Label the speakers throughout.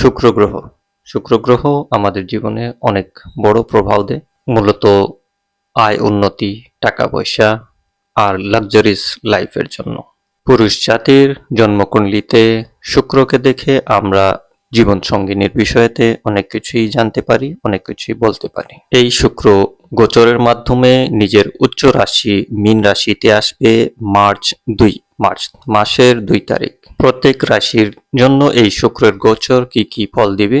Speaker 1: শুক্র গ্রহ শুক্র গ্রহ আমাদের জীবনে অনেক বড় প্রভাব দেয়। মূলত আয়, উন্নতি টাকা পয়সা আর লাক্সারিস লাইফের জন্য। পুরুষ জাতির জন্মকুণ্ডলিতে শুক্রকে দেখে আমরা জীবন সঙ্গিনীর বিষয়েতে অনেক কিছুই জানতে পারি, অনেক কিছুই বলতে পারি। এই শুক্র গোচরের মাধ্যমে নিজের উচ্চ রাশি, মীন রাশিতে আসবে মার্চ দুই। মার্চ মাসের দুই তারিখ। প্রত্যেক রাশির জন্য এই শুক্রের গোচর কি কি ফল দিবে?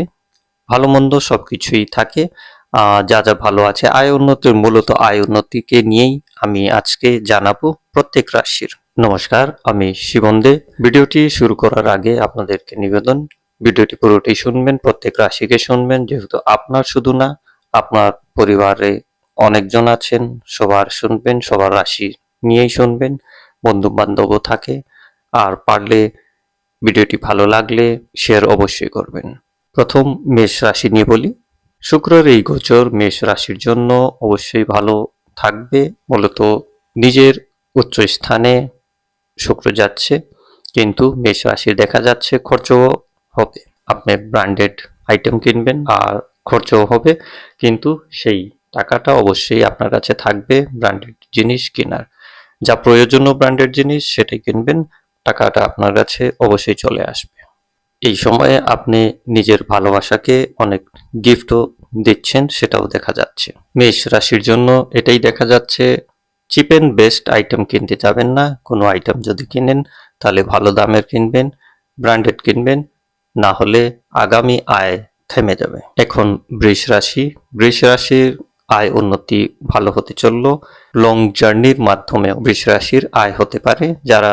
Speaker 1: ভালো মন্দ সবকিছুই থাকে। আহ, যা যা ভালো আছে আয় উন্নতির মূলত আয় উন্নতিকে নিয়েই আমি আজকে জানাব প্রত্যেক রাশির। নমস্কার আমি শিবন্দে ভিডিওটি শুরু করার আগে আপনাদেরকে নিবেদন ভিডিওটি পুরোটি শুনবেন প্রত্যেক রাশিকে শুনবেন যেহেতু আপনার শুধু না আপনার পরিবারে অনেকজন আছেন সবার শুনবেন সবার রাশি নিয়েই শুনবেন। বন্ধু বান্ধবও থাকে। আর পারলে ভিডিওটি ভালো লাগলে শেয়ার অবশ্যই করবেন। প্রথম মেষ রাশি নিয়ে বলি। শুক্রের এই গোচর মেষ রাশির জন্য অবশ্যই ভালো থাকবে। মূলত নিজের উচ্চ স্থানে শুক্র যাচ্ছে, কিন্তু মেষ রাশির দেখা যাচ্ছে খরচও হবে। আপনি ব্র্যান্ডেড আইটেম কিনবেন আর খরচও হবে, কিন্তু সেই টাকাটা অবশ্যই আপনার কাছে থাকবে ব্র্যান্ডেড জিনিস কেনার। যা প্রয়োজনীয় ব্র্যান্ডেড জিনিস সেটাই কিনবেন, টাকাটা আপনার কাছে অবশ্যই চলে আসবে। এই সময়ে আপনি নিজের ভালোবাসাকে অনেক গিফটও দিচ্ছেন, সেটাও দেখা যাচ্ছে। মেষ রাশির জন্য এটাই দেখা যাচ্ছে চিপ অ্যান্ড বেস্ট আইটেম কিনতে যাবেন না, কোনো আইটেম যদি কিনেন, তাহলে ভালো দামের কিনবেন ব্র্যান্ডেড কিনবেন, না হলে আগামী আয় থেমে যাবে। এখন বৃষ রাশি, বৃষ রাশির আয় উন্নতি ভালো হতে চলল। লং জার্নির মাধ্যমে বৃষ রাশির আয় হতে পারে। যারা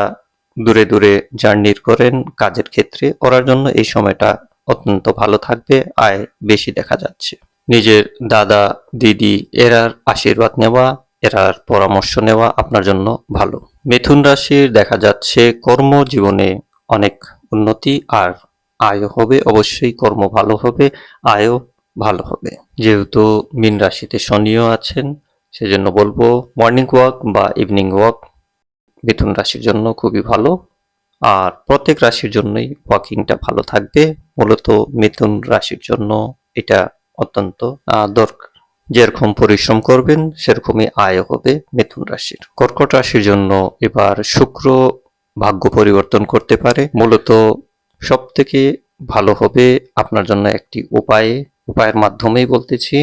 Speaker 1: দূরে দূরে জার্নির করেন, কাজের ক্ষেত্রে ওরার জন্য এই সময়টা অত্যন্ত ভালো থাকবে। আয় বেশি দেখা যাচ্ছে। নিজের দাদা, দিদি, এরার আশীর্বাদ নেওয়া, এরার পরামর্শ নেওয়া আপনার জন্য ভালো। মিথুন রাশির দেখা যাচ্ছে কর্মজীবনে অনেক উন্নতি আর আয় হবে। অবশ্যই কর্ম ভালো হবে। আয়ও ভালো হবে। যেহেতু মিন রাশিতে শনিও আছেন, সেজন্য বলব মর্নিং ওয়াক বা ইভিনিং ওয়াক মিথুন রাশির জন্য খুবই ভালো। আর প্রত্যেক রাশির জন্যই ওয়াকিংটা ভালো থাকবে। মূলত মিথুন রাশির জন্য এটা অত্যন্ত দরকার। যেরকম পরিশ্রম করবেন, সেরকমই আয় হবে মিথুন রাশির। কর্কট রাশির জন্য এবার শুক্র ভাগ্য পরিবর্তন করতে পারে। মূলত সব থেকে ভালো হবে আপনার জন্য একটি উপায়ে উপায়ের মাধ্যমেই বলতেছি,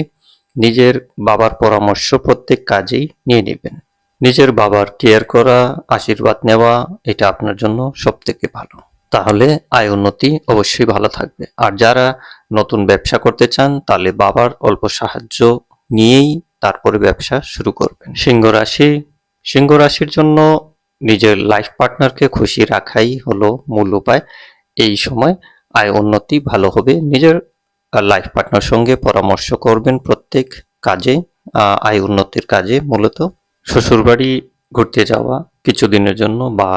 Speaker 1: নিজের বাবার পরামর্শ প্রত্যেক কাজেই নিয়ে নেবেন। নিজের বাবার কেয়ার করা, আশীর্বাদ নেওয়া, এটা আপনার জন্য সব থেকে ভালো। তাহলে আয় উন্নতি অবশ্যই ভালো থাকবে। আর যারা নতুন ব্যবসা করতে চান, তাহলে বাবার অল্প সাহায্য নিয়েই তারপরে ব্যবসা শুরু করবেন। সিংহ রাশি, সিংহ রাশির জন্য নিজের লাইফ পার্টনারকে খুশি রাখাই হলো মূল উপায়। এই সময় আয় উন্নতি ভালো হবে। নিজের লাইফ পার্টনার সঙ্গে পরামর্শ করবেন প্রত্যেক কাজে আয় উন্নতির কাজে, মূলত শ্বশুরবাড়ি ঘুরতে যাওয়া কিছুদিনের জন্য বা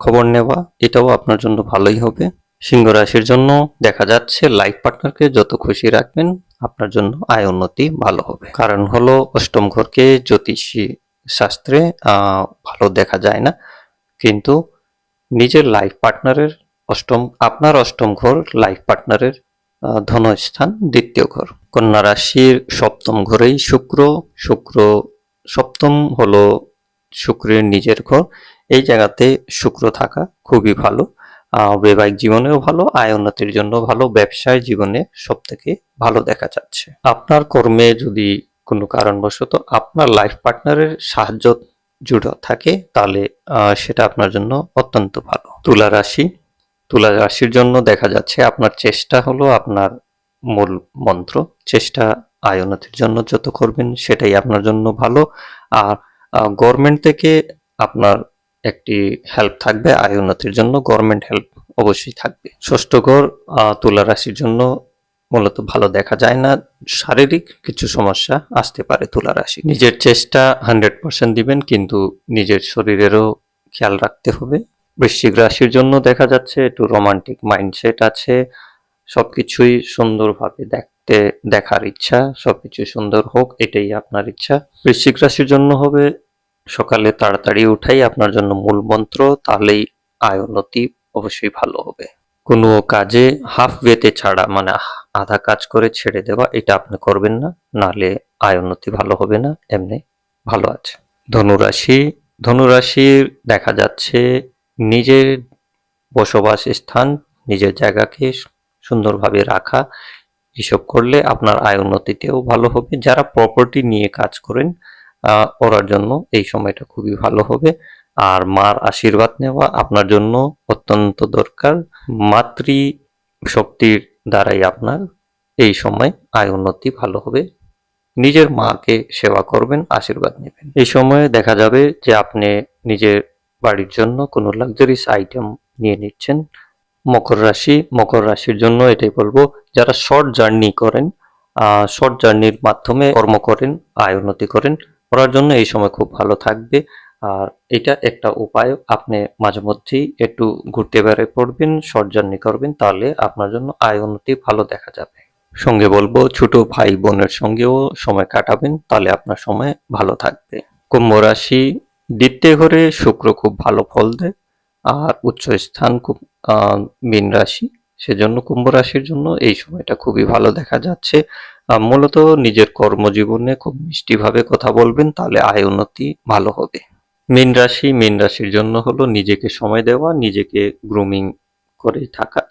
Speaker 1: খবর নেওয়া, এটাও আপনার জন্য ভালোই হবে। সিংহ রাশির জন্য দেখা যাচ্ছে লাইফ পার্টনারকে যত খুশি রাখবেন, আপনার জন্য আয় উন্নতি ভালো হবে। কারণ হলো অষ্টম ঘরকে জ্যোতিষী শাস্ত্রে ভালো দেখা যায় না। কিন্তু নিজের লাইফ পার্টনারের অষ্টম, আপনার অষ্টম ঘর লাইফ পার্টনারের ধনস্থান, দ্বিতীয় ঘর। কন্যা রাশির সপ্তম ঘরেই শুক্র। শুক্র সপ্তম হলো শুক্রের নিজের ঘর। এই জায়গাতে শুক্র থাকা খুবই ভালো। বৈবাহিক জীবনেও ভালো, আয় উন্নতির জন্য ভালো, ব্যবসায় জীবনে সব থেকে ভালো দেখা যাচ্ছে। আপনার কর্মে যদি কোনো কারণবশত আপনার লাইফ পার্টনারের সাহায্য জুড়ে থাকে, তাহলে সেটা আপনার জন্য অত্যন্ত ভালো। তুলা রাশি তুলা রাশির জন্য দেখা যাচ্ছে আপনার চেষ্টা হলো আপনার মূল মন্ত্র, চেষ্টা আয় উন্নতির জন্য যত করবেন সেটাই আপনার জন্য ভালো। আর গভর্নমেন্ট থেকে আপনার একটি হেল্প থাকবে আয় উন্নতির জন্য গভর্নমেন্ট হেল্প অবশ্যই থাকবে। ষষ্ঠ ঘর তুলা রাশির জন্য মূলত ভালো দেখা যায় না, শারীরিক কিছু সমস্যা আসতে পারে তুলা রাশি। নিজের চেষ্টা হান্ড্রেড পার্সেন্ট দিবেন, কিন্তু নিজের শরীরেরও খেয়াল রাখতে হবে। বৃশ্চিক রাশির জন্য দেখা যাচ্ছে, একটু রোমান্টিক মাইন্ডসেট আছে, সবকিছুই সুন্দরভাবে দেখতে, দেখার ইচ্ছা, সবকিছু সুন্দর হোক, এটাই আপনার ইচ্ছা। বৃশ্চিক রাশির জন্য হবে, সকালে তাড়াতাড়ি উঠাই আপনার জন্য মূল মন্ত্র, তাহলেই আয় উন্নতি অবশ্যই ভালো হবে। কোনো কাজে হাফ ওয়েতে ছাড়া মানে আধা কাজ করে ছেড়ে দেওয়া, এটা আপনি করবেন না, নাহলে আয় উন্নতি ভালো হবে না, এমনি ভালো আছে। ধনুরাশি, ধনুরাশির দেখা যাচ্ছে নিজের বসবাস স্থান, নিজের জায়গাকে সুন্দরভাবে রাখা, এসব করলে আপনার আয় উন্নতিতেও ভালো হবে। যারা প্রপার্টি নিয়ে কাজ করেন ওরার জন্য এই সময়টা খুবই ভালো হবে। আর মার আশীর্বাদ নেওয়া আপনার জন্য অত্যন্ত দরকার। মাতৃ শক্তির দ্বারাই আপনার এই সময় আয় উন্নতি ভালো হবে। নিজের মাকে সেবা করবেন, আশীর্বাদ নেবেন। এই সময়ে দেখা যাবে যে আপনি নিজের বাড়ির জন্য কোনো লাক্সারিস আইটেম নিয়ে নিচ্ছেন। মকর রাশি, মকর রাশির জন্য এটাই বলব, যারা শর্ট জার্নি করেন শর্ট জার্নির মাধ্যমে কর্ম করেন, আয় উন্নতি করেন করার জন্য এই সময় খুব ভালো থাকবে। আর এটা একটা উপায়, আপনি মাঝে মধ্যেই একটু ঘুরতে বেড়ে পড়বেন শর্ট জার্নি করবেন, তাহলে আপনার জন্য আয় উন্নতি ভালো দেখা যাবে। সঙ্গে বলব, ছোট ভাই বোনের সঙ্গেও সময় কাটাবেন, তাহলে আপনার সময় ভালো থাকবে। কুম্ভ রাশি দ্বিতীয় ঘরে শুক্র খুব ভালো ফল দেয়, আর উচ্চ স্থান খুব মীন রাশি। সেজন্য কুম্ভ রাশির জন্য এই সময়টা খুবই ভালো দেখা যাচ্ছে। মূলত নিজের কর্মজীবনে খুব মিষ্টিভাবে কথা বলবেন, তাহলে আয় উন্নতি ভালো হবে। মীন রাশি, মীন রাশির জন্য হলো নিজেকে সময় দেওয়া, নিজেকে গ্রুমিং করে থাকা।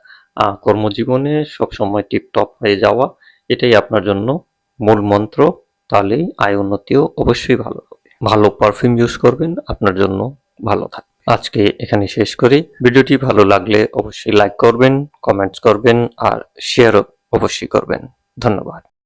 Speaker 1: কর্মজীবনে সবসময় টিপটপ হয়ে যাওয়া, এটাই আপনার জন্য মূল মন্ত্র। তাহলেই আয় উন্নতিও অবশ্যই ভালো ভালো পারফিউম ইউজ করবেন, আপনার জন্য ভালো থাকবে আজকে এখানে শেষ করি। ভিডিওটি ভালো লাগলে অবশ্যই লাইক করবেন কমেন্টস করবেন, আর শেয়ারও অবশ্যই করবেন। ধন্যবাদ।